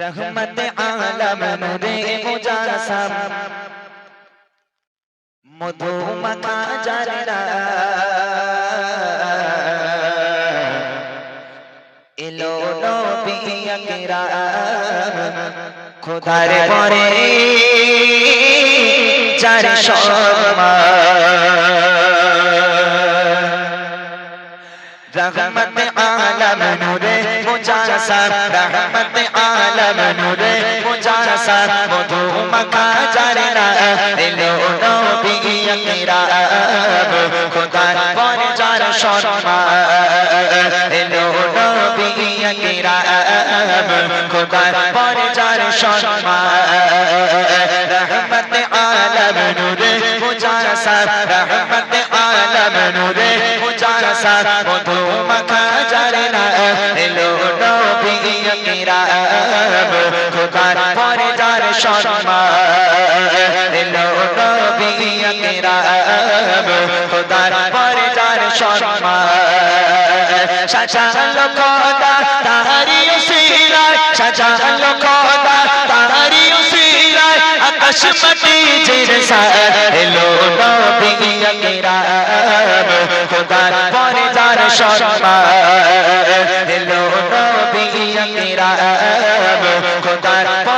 রহমত আলম নূরে মুজাসম। মধু মাখা জানা এলো নবী আকরাম। খোদার পরে চার রহমত মুজাসম রহমত আলম নূরে মুজাসম মধু মাখা জানা এলো নবী আকরাম খোদার পরে চার শর্মা এলো নবী শর্মা রহমত আলম নূরে মুজাসম রহমত শর্মা এলো নবী আকরাম খোদার পরে চার শর্মা সাজালো খোদা তাহারি উসিলায় সাজালো খোদা যার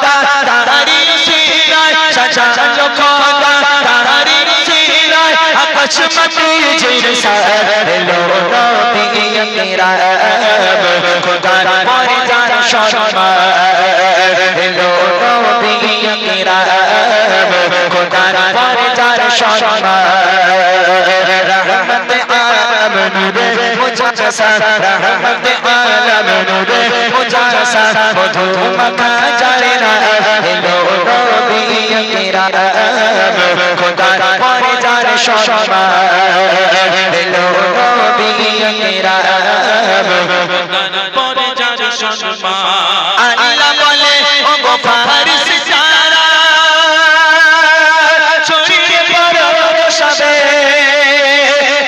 আকাশ মাটি জিরসা হেলো নবী আকরাম খোদার পরে যার শর্মা হেলো নবী আকরাম খোদার পরে যার শর্মা রহমত আলম নূরে মুজাসা রহমত আলম নূরে মুজাসা মধু মাখা জানা হেলো নবী আকরাম আল্লাহ বলে ও গো ফারিস ছড়িয়ে পড়ো সবে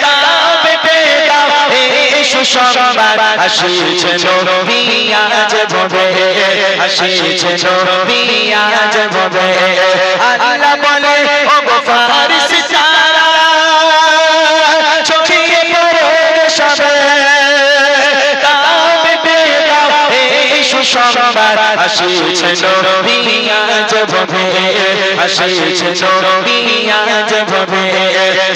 দাও পেটে সুসংবাদ আসিছে নবী, আজ ভবে আসিছে নবী, আজ ভবে এই সুসংবাদ আসিছে নবী আজ ভবে আসিছে নবী আজ ভবে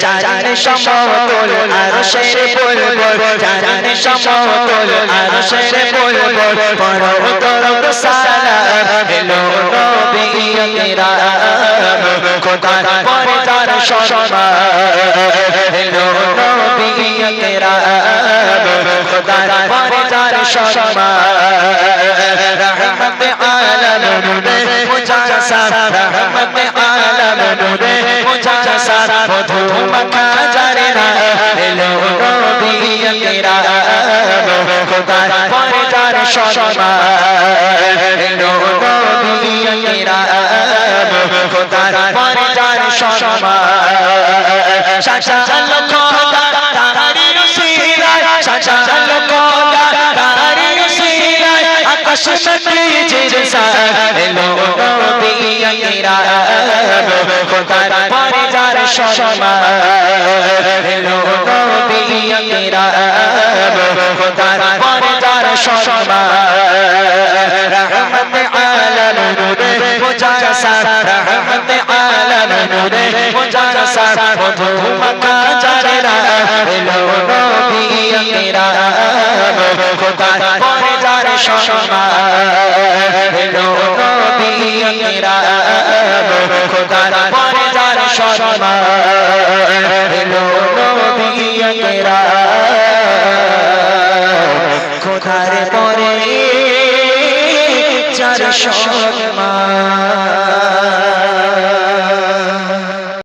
জানে সমতল আর শের বলবল। জানে সমতল আর শের বলবল। পরো তরক সালা হেলো নবী আকরাম খোদার পরে তার শর্মা হেলো নবী আকরাম খোদার পরে তার শর্মা মধু মাখা জানা হেলো নবী আকরাম খোদার পরে তার শর্মা হেলো নবী আকরাম খোদার পরে তার শর্মা সাজালো খোদা তাহারি উসিলায় সাজালো খোদা তাহারি উসিলায় আকাশ মাটি জিরসা হেলো নবী আকরাম খোদার পরে আকরাম খোদার পরে যার শর্মা রহমত আলম নূরে মুজাসা রহমত আলম নূরে আকরাম খোদার খোদার পরে যার শর্মা